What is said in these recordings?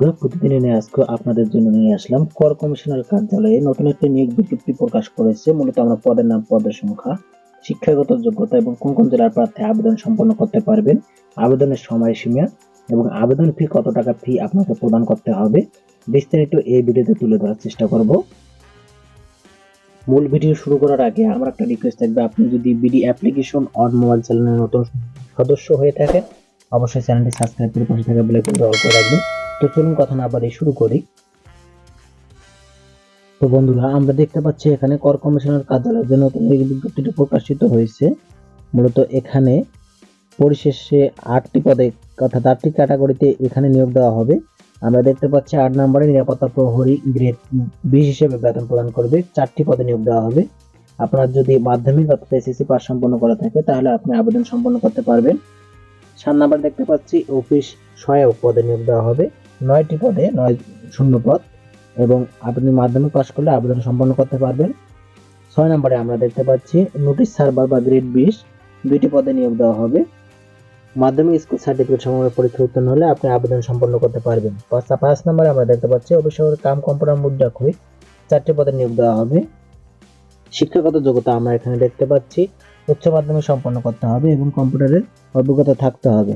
বন্ধুরা, প্রতিদিনের নিয়ে আজকে আপনাদের জন্য নিয়ে আসলাম কর কমিশনার কার্যালয়ে নতুন একটি নিয়োগ বিজ্ঞপ্তি প্রকাশ করেছে। মূলত আমরা পদের নাম, পদের সংখ্যা, শিক্ষাগত যোগ্যতা এবং কোন কোন জেলার প্রার্থী আবেদন সম্পন্ন করতে পারবেন, আবেদনের সময়সীমা এবং আবেদন ফি কত টাকা ফি আপনাকে প্রদান করতে হবে বিস্তারিত এই ভিডিওতে তুলে ধরার চেষ্টা করব। মূল ভিডিও শুরু করার আগে আমার একটা রিকোয়েস্ট থাকবে, আপনি যদি বিডি অ্যাপ্লিকেশন অন মোবাইল চ্যানেলের নতুন সদস্য হয়ে থাকেন, অবশ্যই চ্যানেলটি সাবস্ক্রাইব করে পাশে থাকা বেল আইকনটি অল করে রাখবেন। তো চলুন কথা না বাড়িয়ে শুরু করি। তো বন্ধুরা, আমরা দেখতে পাচ্ছি এখানে কর কমিশনার কার্যালয়ের যে নতুন বিজ্ঞপ্তিটি প্রকাশিত হয়েছে। মূলত এখানে পরিশেষে আটটি পদে, অর্থাৎ আটটি ক্যাটাগরিতে এখানে নিয়োগ দেওয়া হবে। আমরা দেখতে পাচ্ছি আট নম্বরে নিরাপত্তা প্রহরী গ্রেড বিশ হিসেবে বেতন প্রদান করবে। চারটি পদে নিয়োগ দেওয়া হবে। আপনার যদি মাধ্যমিক অর্থাৎ এসএসসি পাস সম্পন্ন করা থাকে, তাহলে আপনি আবেদন সম্পন্ন করতে পারবেন। সাত নাম্বার দেখতে পাচ্ছি অফিস সহায়ক পদে নিয়োগ দেওয়া হবে। নয়টি পদে, নয় শূন্য পদ, এবং আপনি মাধ্যমিক পাশ করলে আবেদন সম্পন্ন করতে পারবেন। ছয় নম্বরে আমরা দেখতে পাচ্ছি নোটিশ সার্ভার বা গ্রেড বিশ দুইটি পদে নিয়োগ দেওয়া হবে। মাধ্যমিক স্কুল সার্টিফিকেট সময় পরীক্ষা উত্তীর্ণ হলে আপনি আবেদন সম্পন্ন করতে পারবেন। পাঁচ নম্বরে আমরা দেখতে পাচ্ছি অফিসের কাম কম্পিউটার মুদ্রা খুবই চারটি পদে নিয়োগ দেওয়া হবে। শিক্ষাগত যোগ্যতা আমরা এখানে দেখতে পাচ্ছি, উচ্চ মাধ্যমিক সম্পন্ন করতে হবে এবং কম্পিউটারের অভিজ্ঞতা থাকতে হবে।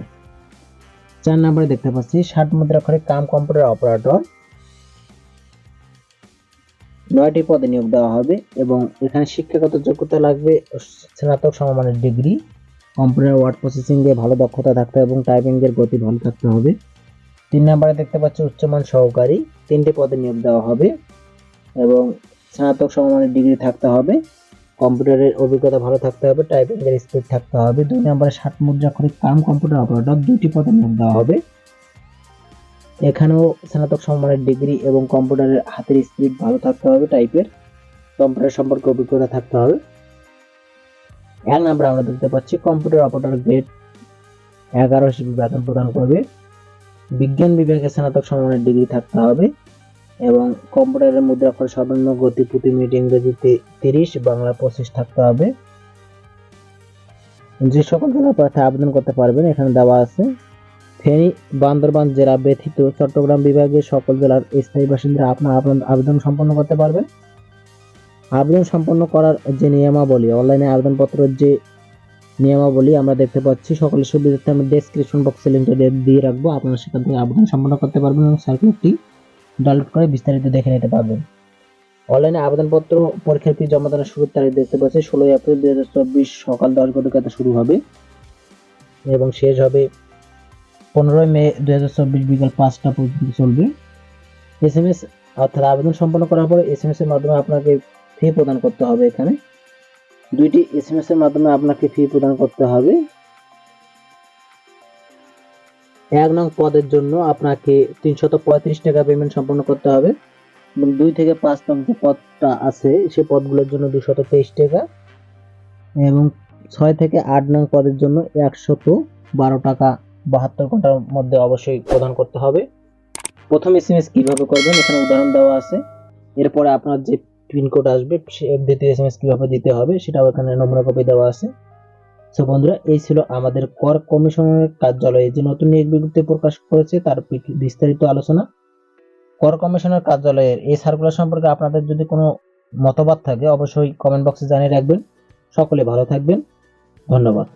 চার নম্বরে দেখতে পাচ্ছি, ষাট মুদ্রাক্ষরে কাম কম্পিউটার অপারেটর। নয়টি পদে নিয়োগ দেওয়া হবে এবং এখানে শিক্ষাগত যোগ্যতা লাগবে, স্নাতক সমমানের ডিগ্রি, কম্পিউটার ওয়ার্ড প্রসেসিং এ ভালো দক্ষতা থাকতে হবে এবং টাইপিং এর গতি ভালো থাকতে হবে। তিন নম্বরে দেখতে পাচ্ছি উচ্চমান সহকারী, তিনটি পদে নিয়োগ দেওয়া হবে এবং স্নাতক সমমানের ডিগ্রি থাকতে হবে। কম্পিউটারের অভিজ্ঞতা ভালো থাকতে হবে টাইপিং এর স্পিড থাকতে হবে, দুই নম্বরে ষাট মুদ্রাক্ষরে কাম কম্পিউটার অপারেটর দুইটি পদে নিয়োগ দেওয়া হবে। এখানেও স্নাতক সম্মানের ডিগ্রি এবং কম্পিউটারের হাতের স্পিড ভালো থাকতে হবে টাইপের কম্পিউটার সম্পর্কে অভিজ্ঞতা থাকতে হবে। এক নাম্বার আমরা দেখতে পাচ্ছি কম্পিউটার অপারেটর গ্রেড এগারো হিসেবে বেতন প্রদান করবে। বিজ্ঞান বিভাগে স্নাতক সম্মানের ডিগ্রি থাকতে হবে। এবং কম্পিউটারের মুদ্রাক্ষর সর্বনিম্ন গতি প্রতি মিনিট ইংরেজিতে তিরিশ, বাংলা পঁচিশ থাকতে হবে। যে সকল জেলার প্রার্থী আবেদন করতে পারবেন, এখানে দেওয়া আছে, ফেনী, বান্দরবান জেলা ব্যতীত চট্টগ্রাম বিভাগের সকল জেলার স্থায়ী বাসিন্দারা আপনার আবেদন- সম্পন্ন করতে পারবেন। আবেদন সম্পন্ন করার যে নিয়মাবলী, অনলাইনে আবেদনপত্রের যে নিয়মাবলী আমরা দেখতে পাচ্ছি, সকলের সুবিধার্থে আমি ডেসক্রিপশন বক্সে লিঙ্কটা দিয়ে রাখব, আপনারা সেখান থেকে আবেদন সম্পন্ন করতে পারবেন এবং সার্কুলারটি ডাউনলোড করে বিস্তারিত দেখে নিতে পারবেন। অনলাইনে আবেদনপত্র পরীক্ষার ফি জমা দেওয়ার শুরুর তারিখ দেখতে পাচ্ছি, ষোলোই এপ্রিল দুই হাজার চব্বিশ সকাল দশ ঘটিকাতে শুরু হবে এবং শেষ হবে পনেরোই মে দু হাজার চব্বিশ বিকাল পাঁচটা পর্যন্ত চলবে। এস এম এস অর্থাৎ আবেদন সম্পন্ন করার পরে এস এম এস এর মাধ্যমে আপনাকে ফি প্রদান করতে হবে এখানে। দুইটি এস এম এস এর মাধ্যমে আপনাকে ফি প্রদান করতে হবে। এক নং পদের জন্য আপনাকে তিনশত পঁয়ত্রিশ টাকা পেমেন্ট সম্পন্ন করতে হবে এবং দুই থেকে পাঁচ নং যে পদটা আছে, সে পদগুলোর জন্য দুশত তেইশ টাকা এবং ছয় থেকে আট নং পদের জন্য একশত বারো টাকা বাহাত্তর ঘণ্টার মধ্যে অবশ্যই প্রদান করতে হবে। প্রথম এস এম এস কীভাবে করবেন? এখানে উদাহরণ দেওয়া আছে। এরপরে আপনার যে পিনকোড আসবে, সে দ্বিতীয় এস এম এস কীভাবে দিতে হবে, সেটাও এখানে নমুনা কপি দেওয়া আছে। সো বন্ধুরা, এই ছিল আমাদের কর কমিশনের কার্যালয়ে যে নতুন নিয়োগ বিজ্ঞপ্তি প্রকাশ করেছে তার বিস্তারিত আলোচনা। কর কমিশনের কার্যালয়ের এই সার্কুলার সম্পর্কে আপনাদের যদি কোনো মতবাদ থাকে, অবশ্যই কমেন্ট বক্সে জানিয়ে রাখবেন। সকলে ভালো থাকবেন। ধন্যবাদ।